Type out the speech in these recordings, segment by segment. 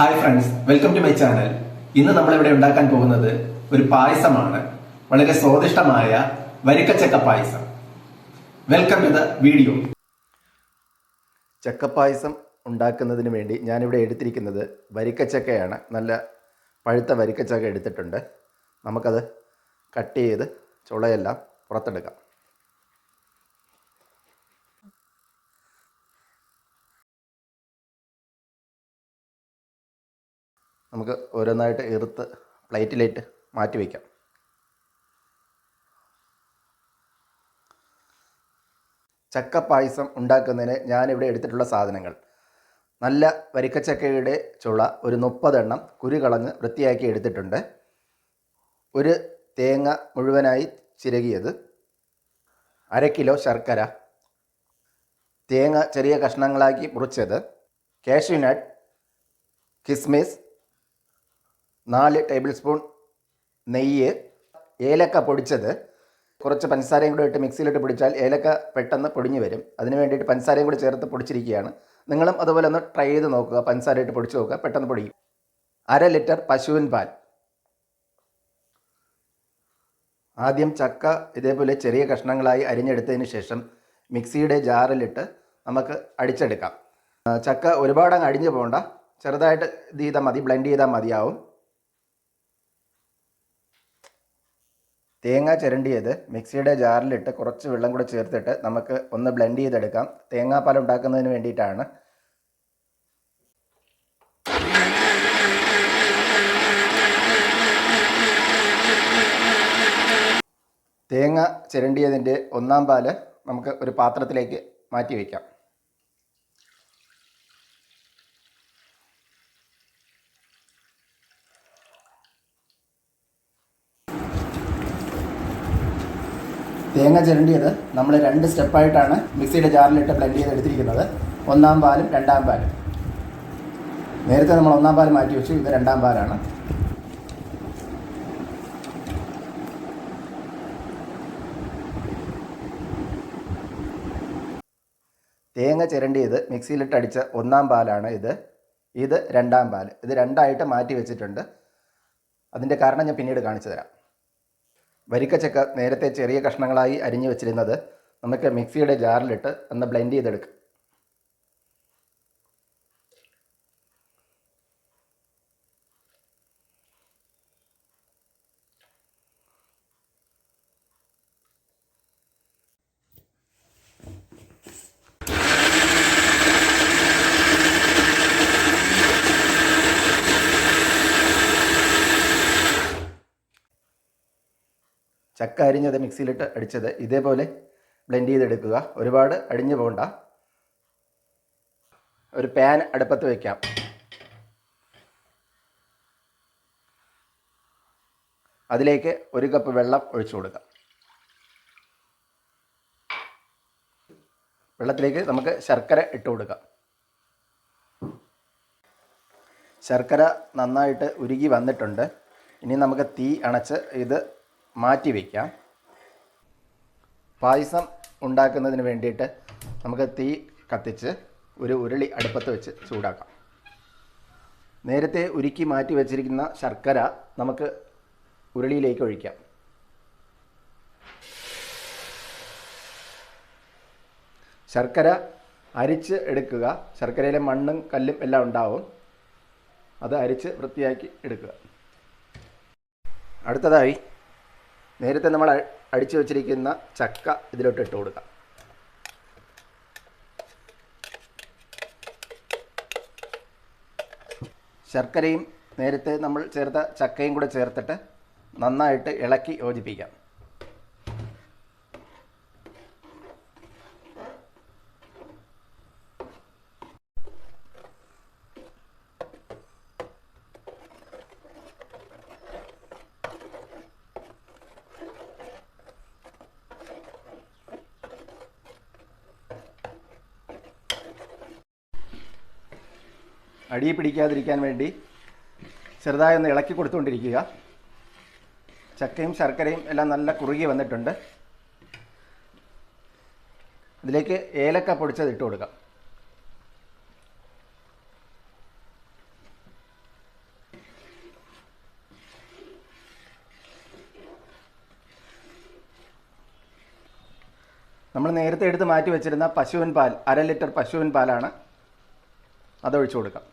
Hi friends welcome to my channel ഇന്ന് നമ്മൾ ഇവിടെ ഉണ്ടാക്കാൻ പോകുന്നത് ഒരു പായസമാണ്. വളരെ സ്വാദിഷ്ടമായ വരിക്കച്ചക്ക പായസം. വെൽക്കം ടു ദ വീഡിയോ ചക്കപ്പായസം ഉണ്ടാക്കുന്നതിന് വേണ്ടി ഞാനിവിടെ എടുത്തിരിക്കുന്നത് വരിക്കച്ചക്കയാണ്. നല്ല പഴുത്ത വരിക്കച്ചക്ക എടുത്തിട്ടുണ്ട്. നമുക്കത് കട്ട് ചെയ്ത് ചുളയെല്ലാം പുറത്തെടുക്കാം. നമുക്ക് ഓരോന്നായിട്ട് എടുത്ത് പ്ലേറ്റിലേറ്റ് മാറ്റി വയ്ക്കാം ചക്ക പായസം ഉണ്ടാക്കുന്നതിന് ഞാനിവിടെ എടുത്തിട്ടുള്ള സാധനങ്ങൾ. നല്ല വരിക്കച്ചക്കയുടെ ചുള ഒരു മുപ്പതെണ്ണം കുരു കളഞ്ഞ് വൃത്തിയാക്കി എടുത്തിട്ടുണ്ട്. ഒരു തേങ്ങ മുഴുവനായി ചിരകിയത് അര കിലോ ശർക്കര. തേങ്ങ ചെറിയ കഷ്ണങ്ങളാക്കി മുറിച്ചത്. കാഷ്യൂനട്ട് കിസ്മിസ് നാല് ടേബിൾ സ്പൂൺ നെയ്യ് ഏലക്ക പൊടിച്ചത്. കുറച്ച് പഞ്ചസാരയും കൂടെ ഇട്ട് മിക്സിയിലിട്ട് പൊടിച്ചാൽ ഏലക്ക പെട്ടെന്ന് പൊടിഞ്ഞു വരും. അതിന് വേണ്ടിയിട്ട് പഞ്ചസാരയും കൂടി ചേർത്ത് പൊടിച്ചിരിക്കുകയാണ്. നിങ്ങളും അതുപോലെ ഒന്ന് ട്രൈ ചെയ്ത് നോക്കുക. പഞ്ചസാര ഇട്ട് പൊടിച്ച് നോക്കുക. പെട്ടെന്ന് പൊടിയും. അര ലിറ്റർ പശുവിൻ പാൽ. ആദ്യം ചക്ക ഇതേപോലെ ചെറിയ കഷ്ണങ്ങളായി അരിഞ്ഞെടുത്തതിന് ശേഷം മിക്സിയുടെ ജാറിലിട്ട് നമുക്ക് അടിച്ചെടുക്കാം. ചക്ക ഒരുപാട് അടിഞ്ഞു പോകണ്ട ചെറുതായിട്ട് ഇത് ചെയ്താൽ മതി. ബ്ലെൻഡ് ചെയ്താൽ മതിയാവും. തേങ്ങ ചിരണ്ടിയത് മിക്സിയുടെ ജാറിലിട്ട് കുറച്ച് വെള്ളം കൂടെ ചേർത്തിട്ട് നമുക്ക് ഒന്ന് ബ്ലെൻഡ് ചെയ്തെടുക്കാം. തേങ്ങാപ്പാൽ ഉണ്ടാക്കുന്നതിന് വേണ്ടിയിട്ടാണ്. തേങ്ങ ചിരണ്ടിയതിന്റെ ഒന്നാം പാൽ നമുക്ക് ഒരു പാത്രത്തിലേക്ക് മാറ്റി വയ്ക്കാം. തേങ്ങ ചിരണ്ടിയത് നമ്മൾ രണ്ട് സ്റ്റെപ്പായിട്ടാണ് മിക്സിയുടെ ജാറിലിട്ട് ബ്ലെൻഡ് ചെയ്ത് എടുത്തിരിക്കുന്നത് ഒന്നാം പാലും രണ്ടാം പാലും. നേരത്തെ നമ്മൾ ഒന്നാം പാൽ മാറ്റി വെച്ചു ഇത് രണ്ടാം പാലാണ്. തേങ്ങ ചിരണ്ടിയത് മിക്സിയിലിട്ട് അടിച്ച ഒന്നാം പാലാണ് ഇത്. ഇത് രണ്ടാം പാൽ ഇത് രണ്ടായിട്ട് മാറ്റി വെച്ചിട്ടുണ്ട്. അതിന്റെ കാരണം ഞാൻ പിന്നീട് കാണിച്ചു തരാം. വരിക്കച്ചക്ക നേരത്തെ ചെറിയ കഷ്ണങ്ങളായി അരിഞ്ഞു വെച്ചിരുന്നത് നമുക്ക് മിക്സിയുടെ ജാറിലിട്ട് ഒന്ന് ബ്ലെൻഡ് ചെയ്തെടുക്കാം. ചക്ക അരിഞ്ഞത് മിക്സിയിലിട്ട് അടിച്ചത് ഇതേപോലെ ബ്ലെൻഡ് ചെയ്തെടുക്കുക. ഒരുപാട് അടിഞ്ഞു പോകണ്ട. ഒരു പാൻ അടുപ്പത്ത് വയ്ക്കാം അതിലേക്ക് ഒരു കപ്പ് വെള്ളം ഒഴിച്ചു കൊടുക്കാം. വെള്ളത്തിലേക്ക് നമുക്ക് ശർക്കര ഇട്ട് കൊടുക്കാം. ശർക്കര നന്നായിട്ട് ഉരുകി വന്നിട്ടുണ്ട്. ഇനി നമുക്ക് തീ അണച്ച് ഇത് മാറ്റി വയ്ക്കാം പായസം ഉണ്ടാക്കുന്നതിന് വേണ്ടിയിട്ട് നമുക്ക് തീ കത്തിച്ച് ഒരു ഉരുളി അടുപ്പത്ത് വെച്ച് ചൂടാക്കാം. നേരത്തെ ഉരുക്കി മാറ്റി വെച്ചിരിക്കുന്ന ശർക്കര നമുക്ക് ഉരുളിയിലേക്ക് ഒഴിക്കാം. ശർക്കര അരിച്ച് എടുക്കുക. ശർക്കരയിലെ മണ്ണും കല്ലും എല്ലാം ഉണ്ടാവും. അത് അരിച്ച് വൃത്തിയാക്കി എടുക്കുക. അടുത്തതായി നേരത്തെ നമ്മൾ അടിച്ചു വച്ചിരിക്കുന്ന ചക്ക ഇതിലോട്ട് ഇട്ട് കൊടുക്കാം. ശർക്കരയും നേരത്തെ നമ്മൾ ചേർത്ത ചക്കയും കൂടെ ചേർത്തിട്ട് നന്നായിട്ട് ഇളക്കി യോജിപ്പിക്കാം. അടിയിൽ പിടിക്കാതിരിക്കാൻ വേണ്ടി ചെറുതായി ഒന്ന് ഇളക്കി കൊടുത്തുകൊണ്ടിരിക്കുക. ചക്കയും ശർക്കരയും എല്ലാം നല്ല കുറുകി വന്നിട്ടുണ്ട്. ഇതിലേക്ക് ഏലക്ക പൊടിച്ചത് ഇട്ട് കൊടുക്കാം. നമ്മൾ നേരത്തെ എടുത്ത് മാറ്റി വെച്ചിരുന്ന പശുവിൻ പാൽ അര ലിറ്റർ പശുവിൻ പാലാണ് അതൊഴിച്ചു കൊടുക്കാം.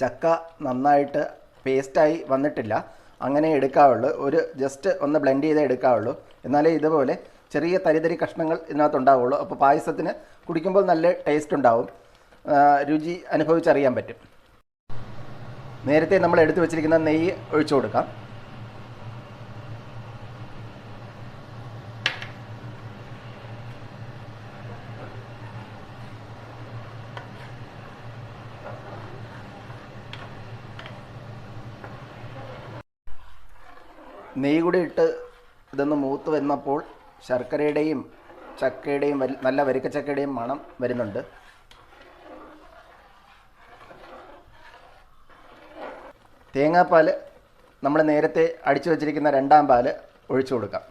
ചക്ക നന്നായിട്ട് പേസ്റ്റായി വന്നിട്ടില്ല. അങ്ങനെ എടുക്കാവുള്ളൂ. ഒരു ജസ്റ്റ് ഒന്ന് ബ്ലെൻഡ് ചെയ്തേ എടുക്കാവുള്ളൂ. എന്നാലേ ഇതുപോലെ ചെറിയ തരിതരി കഷ്ണങ്ങൾ ഇതിനകത്ത് ഉണ്ടാവുള്ളൂ അപ്പോൾ പായസത്തിന് കുടിക്കുമ്പോൾ നല്ല ടേസ്റ്റ് ഉണ്ടാവും. രുചി അനുഭവിച്ചറിയാൻ പറ്റും. നേരത്തെ നമ്മൾ എടുത്തു വെച്ചിരിക്കുന്ന നെയ്യ് ഒഴിച്ചു കൊടുക്കാം. നെയ്യ് കൂടി ഇട്ട് ഇതൊന്ന് മൂത്ത് വന്നപ്പോൾ ശർക്കരയുടെയും ചക്കയുടെയും നല്ല വരിക്ക ചക്കയുടെയും മണം വരുന്നുണ്ട്. തേങ്ങാപ്പാൽ നമ്മൾ നേരത്തെ അടിച്ചു വച്ചിരിക്കുന്ന രണ്ടാം പാൽ ഒഴിച്ചു കൊടുക്കാം.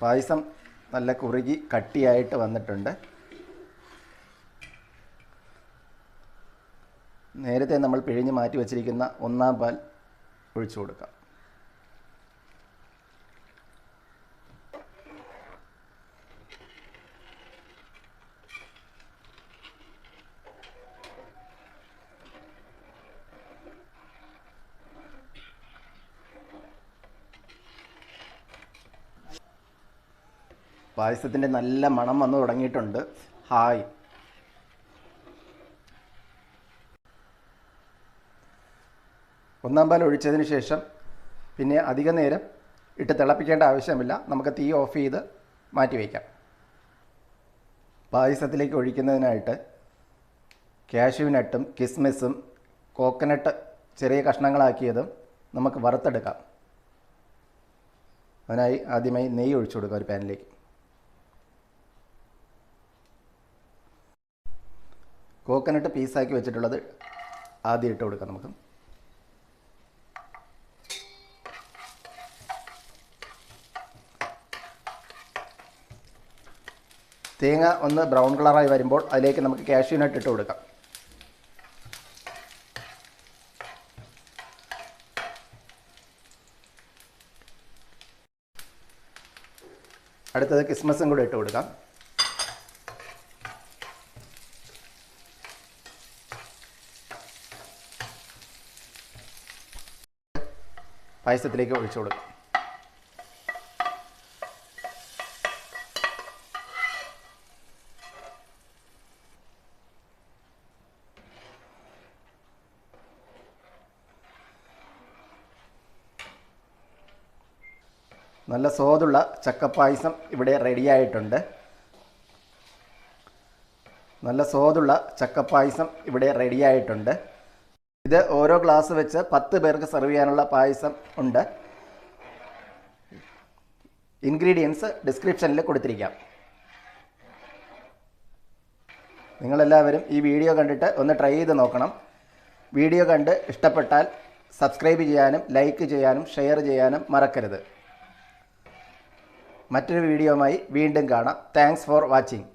പായസം നല്ല കുറുകി കട്ടിയായിട്ട് വന്നിട്ടുണ്ട്. നേരത്തെ നമ്മൾ പിഴിഞ്ഞ് മാറ്റി വച്ചിരിക്കുന്ന ഒന്നാം പാൽ ഒഴിച്ചു കൊടുക്കാം. പായസത്തിന്റെ നല്ല മണം വന്നു തുടങ്ങിയിട്ടുണ്ട്. ഹായ്. ഒന്നാം പാൽ ഒഴിച്ചതിന് ശേഷം പിന്നെ അധിക നേരം ഇട്ട് തിളപ്പിക്കേണ്ട ആവശ്യമില്ല. നമുക്ക് തീ ഓഫ് ചെയ്ത് മാറ്റി വയ്ക്കാം. പായസത്തിലേക്ക് ഒഴിക്കുന്നതിനായിട്ട് കാഷ്യൂ നട്ടും കിസ്മിസും കോക്കനട്ട് ചെറിയ കഷ്ണങ്ങളാക്കിയതും നമുക്ക് വറുത്തെടുക്കാം. അതിനായി ആദ്യമായി നെയ്യ് ഒഴിച്ചു കൊടുക്കാം ഒരു പാനിലേക്ക്. കോക്കനട്ട് പീസാക്കി വെച്ചിട്ടുള്ളത് ആദ്യം ഇട്ട് കൊടുക്കാം നമുക്ക്. തേങ്ങ ഒന്ന് ബ്രൗൺ കളറായി വരുമ്പോൾ അതിലേക്ക് നമുക്ക് കാഷ്യൂ നട്ട് ഇട്ട് കൊടുക്കാം. അടുത്തത് കിസ്മസും കൂടെ ഇട്ട് കൊടുക്കാം. പായസത്തിലേക്ക് ഒഴിച്ചു കൊടുക്കാം. നല്ല സ്വാദുള്ള ചക്കപ്പായസം ഇവിടെ റെഡിയായിട്ടുണ്ട് നല്ല സ്വാദുള്ള ചക്കപ്പായസം ഇവിടെ റെഡിയായിട്ടുണ്ട് ഇത് ഓരോ ഗ്ലാസ് വെച്ച് പത്ത് പേർക്ക് സെർവ് ചെയ്യാനുള്ള പായസം ഉണ്ട്. ഇൻഗ്രീഡിയൻസ് ഡിസ്ക്രിപ്ഷനിൽ കൊടുത്തിരിക്കാം. നിങ്ങളെല്ലാവരും ഈ വീഡിയോ കണ്ടിട്ട് ഒന്ന് ട്രൈ ചെയ്ത് നോക്കണം. വീഡിയോ കണ്ട് ഇഷ്ടപ്പെട്ടാൽ സബ്സ്ക്രൈബ് ചെയ്യാനും ലൈക്ക് ചെയ്യാനും ഷെയർ ചെയ്യാനും മറക്കരുത്. മറ്റൊരു വീഡിയോയുമായി വീണ്ടും കാണാം. Thanks for watching